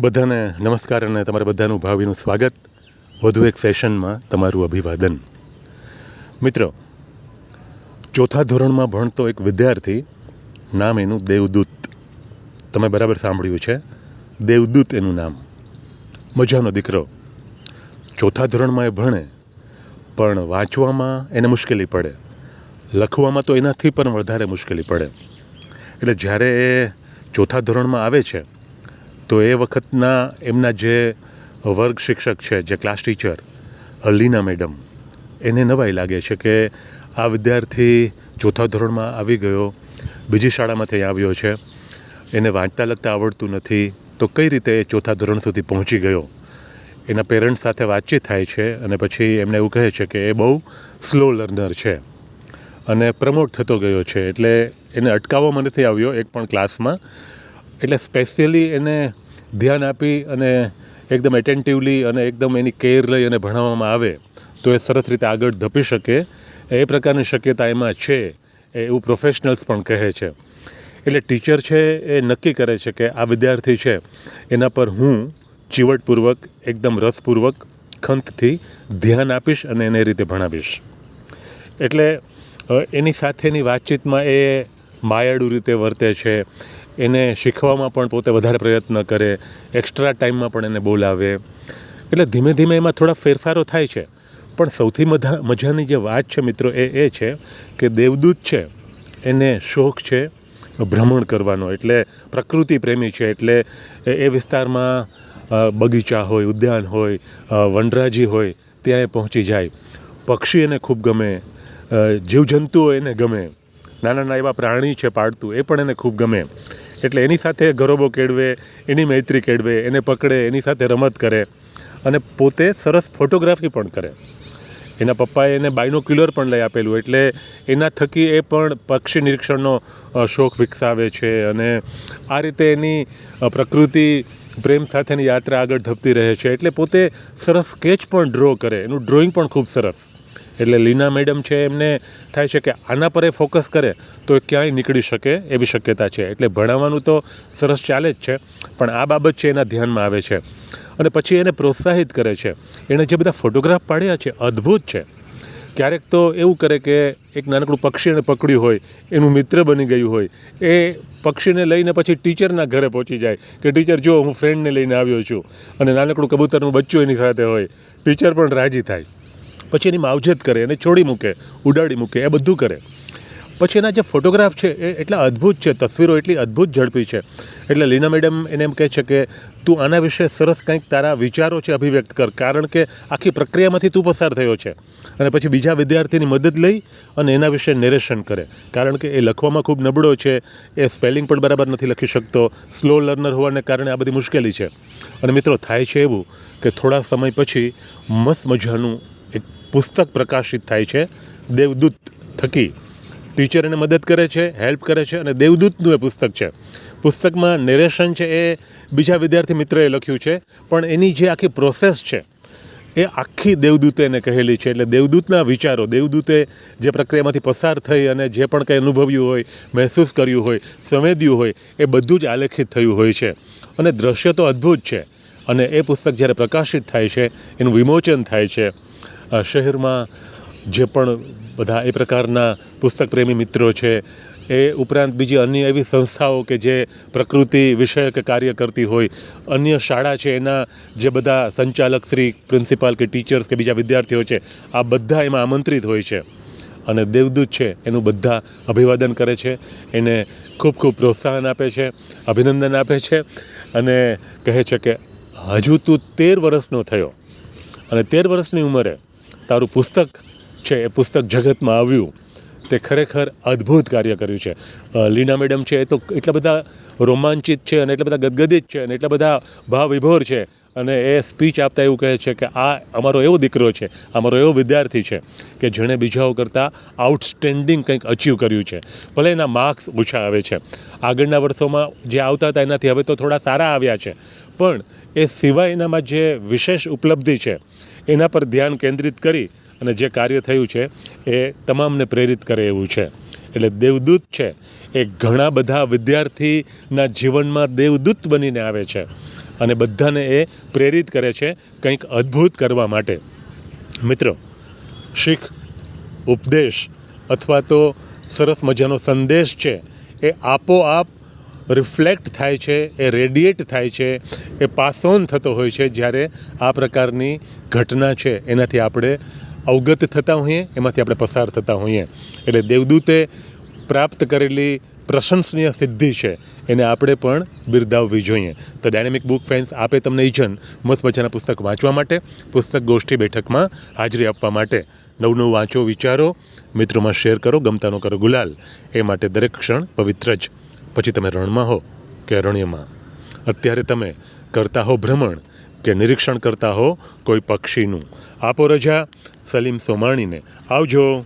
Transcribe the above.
બધાને નમસ્કાર અને તમારા બધાનું ભાવિનું સ્વાગત. વધુ એક સેશનમાં તમારું અભિવાદન. મિત્રો, ચોથા ધોરણમાં ભણતો એક વિદ્યાર્થી નામ એનું દેવદૂત. તમે બરાબર સાંભળ્યું છે, દેવદૂત એનું નામ. મજાનો દીકરો. ચોથા ધોરણમાં એ ભણે, પણ વાંચવામાં એને મુશ્કેલી પડે. લખવામાં તો એનાથી પણ વધારે મુશ્કેલી પડે. એટલે જ્યારે એ ચોથા ધોરણમાં આવે છે તો એ વખતના એમના જે વર્ગ શિક્ષક છે, જે ક્લાસ ટીચર લીના મેડમ એને નવાઈ લાગે છે કે આ વિદ્યાર્થી ચોથા ધોરણમાં આવી ગયો, બીજી શાળામાંથી આવ્યો છે, એને વાંચતા લખતા આવડતું નથી, તો કઈ રીતે એ ચોથા ધોરણ સુધી પહોંચી ગયો? એના પેરેન્ટ્સ સાથે વાતચીત થાય છે અને પછી એમને એવું કહે છે કે એ બહુ સ્લો લર્નર છે અને પ્રમોટ થતો ગયો છે, એટલે એને અટકાવવામાં નથી આવ્યો, એક પણ ક્લાસમાં એટલે સ્પેશિયલી એને ધ્યાન આપી અને એકદમ એટેન્ટિવલી અને એકદમ એની કેર લઈ અને ભણાવવામાં આવે, તો એ સરસ રીતે આગળ ધપી શકે. એ પ્રકારની શક્યતા એમાં છે, એ એવું પ્રોફેશનલ્સ પણ કહે છે. એટલે ટીચર છે એ નક્કી કરે છે કે આ વિદ્યાર્થી છે, એના પર હું ચીવટપૂર્વક, એકદમ રસપૂર્વક, ખંતથી ધ્યાન આપીશ અને એને રીતે ભણાવીશ. એટલે એની સાથેની વાતચીતમાં એ માયાળુ રીતે વર્તે છે એને શીખવામાં પણ પોતે વધારે પ્રયત્ન કરે એક્સ્ટ્રા ટાઈમમાં પણ એને બોલાવે. એટલે ધીમે ધીમે એમાં થોડા ફેરફારો થાય છે. પણ સૌથી મજાની જે વાત છે મિત્રો એ એ છે કે દેવદૂત છે, એને શોખ છે ભ્રમણ કરવાનો. એટલે પ્રકૃતિ પ્રેમી છે, એટલે એ વિસ્તારમાં બગીચા હોય, ઉદ્યાન હોય વનરાજી હોય, ત્યાં એ પહોંચી જાય. પક્ષી એને ખૂબ ગમે જીવજંતુઓ એને ગમે નાના નાના એવા પ્રાણી છે પાળતું, એ પણ એને ખૂબ ગમે. એટલે એની સાથે ગરોબો કેળવે, એની મૈત્રી કેળવે, એને પકડે, એની સાથે રમત કરે અને પોતે સરસ ફોટોગ્રાફી પણ કરે. એના પપ્પાએ એને બાયનોક્યુલર પણ લઈ આપેલું, એટલે એના થકી એ પણ પક્ષી નિરીક્ષણનો શોખ વિકસાવે છે અને આ રીતે એની પ્રકૃતિ, પ્રેમ સાથેની યાત્રા આગળ ધપતી રહે છે. એટલે પોતે સરસ સ્કેચ પણ ડ્રો કરે, એનું ડ્રોઈંગ પણ ખૂબ સરસ. એટલે લીના મેડમ છે, એમને થાય છે કે આના પર એ ફોકસ કરે તો એ ક્યાંય નીકળી શકે એવી શક્યતા છે. એટલે ભણાવવાનું તો સરસ ચાલે જ છે, પણ આ બાબત છે એના ધ્યાનમાં આવે છે. અને પછી એને પ્રોત્સાહિત કરે છે. એણે જે બધા ફોટોગ્રાફ પાડ્યા છે, અદ્ભુત છે. ક્યારેક તો એવું કરે કે એક નાનકડું પક્ષી એને પકડ્યું હોય, એનું મિત્ર બની ગયું હોય, એ પક્ષીને લઈને પછી ટીચરના ઘરે પહોંચી જાય કે ટીચર જો હું ફ્રેન્ડને લઈને આવ્યો છું અને નાનકડું કબૂતરનું બચ્ચું એની સાથે હોય, ટીચર પણ રાજી થાય. પછી એની માવજત કરે, એને છોડી મૂકે, ઉડાડી મૂકે, એ બધું કરે. પછી એના જે ફોટોગ્રાફ છે, એ એટલા અદ્ભુત છે, તસવીરો એટલી અદ્ભુત ઝડપી છે. એટલે લીના મેડમ એને એમ કહે છે કે, તું આના વિશે સરસ કંઈક તારા વિચારો છે અભિવ્યક્ત કર, કારણ કે આખી પ્રક્રિયામાંથી તું પસાર થયો છે. અને પછી બીજા વિદ્યાર્થીની મદદ લઈ અને એના વિશે નેરેશન કરે. કારણ કે એ લખવામાં ખૂબ નબળો છે, એ સ્પેલિંગ પણ બરાબર નથી લખી શકતો સ્લો લર્નર હોવાને કારણે આ બધી મુશ્કેલી છે. અને મિત્રો, થાય છે એવું કે થોડા સમય પછી મસ્ત મજાનું એક પુસ્તક પ્રકાશિત થાય છે. દેવદૂત થકી ટીચર એને મદદ કરે છે, હેલ્પ કરે છે અને દેવદૂતનું એ પુસ્તક છે. પુસ્તકમાં નેરેશન છે એ બીજા વિદ્યાર્થી મિત્રએ લખ્યું છે, પણ એની જે આખી પ્રોસેસ છે, એ આખી દેવદૂતે એને કહેલી છે. એટલે દેવદૂતના વિચારો, દેવદૂતે જે પ્રક્રિયામાંથી પસાર થઈ અને જે પણ કંઈ અનુભવ્યું હોય, મહેસૂસ કર્યું હોય, સંવેદ્યું હોય, એ બધું જ આલેખિત થયું હોય છે. અને દ્રશ્ય તો અદ્ભુત છે. અને એ પુસ્તક જ્યારે પ્રકાશિત થાય છે, એનું વિમોચન થાય છે. શહેરમાં જે પણ બધા એ પ્રકારના પુસ્તક પ્રેમી મિત્રો છે, એ ઉપરાંત બીજી અન્ય એવી સંસ્થાઓ કે જે પ્રકૃતિ વિષયક કાર્ય કરતી હોય, અન્ય શાળા છે, એના જે બધા સંચાલક શ્રી, પ્રિન્સિપાલ કે ટીચર્સ કે બીજા વિદ્યાર્થીઓ છે, આ બધા એમાં આમંત્રિત હોય છે. અને દેવદૂત છે, એનું બધા અભિવાદન કરે છે, એને ખૂબ ખૂબ પ્રોત્સાહન આપે છે, અભિનંદન આપે છે, અને કહે છે કે હજુ તું તેર વર્ષનો થયો. અને તેર વર્ષની ઉંમરે તારું પુસ્તક છે, એ પુસ્તક જગતમાં આવ્યું, તે ખરેખર અદ્ભુત કાર્ય કર્યું છે. લીના મેડમ છે, એ તો એટલા બધા રોમાંચિત છે અને એટલા બધા ગદગદિત છે અને એટલા બધા ભાવ વિભોર છે અને એ સ્પીચ આપતા એવું કહે છે કે આ અમારો એવો દીકરો છે, અમારો એવો વિદ્યાર્થી છે કે જેણે બીજાઓ કરતાં આઉટસ્ટેન્ડિંગ કંઈક અચીવ કર્યું છે. ભલે એના માર્ક્સ ઓછા આવે છે. આગળના વર્ષોમાં જે આવતા હતા એનાથી હવે તો થોડા સારા આવ્યા છે. પણ એ સિવાય એનામાં જે વિશેષ ઉપલબ્ધિ છે, એના પર ધ્યાન કેન્દ્રિત કરી અને જે કાર્ય થયું છે, એ તમામને પ્રેરિત કરે એવું છે. એટલે દેવદૂત છે, એ ઘણા બધા વિદ્યાર્થીના જીવનમાં દેવદૂત બનીને આવે છે અને બધાને એ પ્રેરિત કરે છે કંઈક અદ્ભુત કરવા માટે. મિત્રો, શીખ, ઉપદેશ અથવા તો સરસ મજાનો સંદેશ છે, એ આપોઆપ રિફ્લેક્ટ થાય છે, એ રેડિએટ થાય છે એ પાસ ઓન થતો હોય છે જ્યારે આ પ્રકારની ઘટના છે, એનાથી આપણે અવગત થતા હોઈએ, એમાંથી આપણે પસાર થતા હોઈએ. એટલે દેવદૂતે પ્રાપ્ત કરેલી પ્રશંસનીય સિદ્ધિ છે, એને આપણે પણ બિરદાવવી જોઈએ. તો ડાયનેમિક બુક ફેન્સ આપે તમને ઇજન મસ્ત મજાના પુસ્તક વાંચવા માટે, પુસ્તક ગોષ્ઠી બેઠકમાં હાજરી આપવા માટે. નવું નવું વાંચો, વિચારો, મિત્રોમાં શેર કરો, ગમતાનો કરો ગુલાલ. એ માટે દરેક ક્ષણ પવિત્ર જ. પછી તમે રણમાં હો કે અરણ્યમાં. અત્યારે તમે કરતા હો ભ્રમણ કે નિરીક્ષણ કરતા હો કોઈ પક્ષીનું. આપો રજા સલીમ સોમાણીને. આવજો.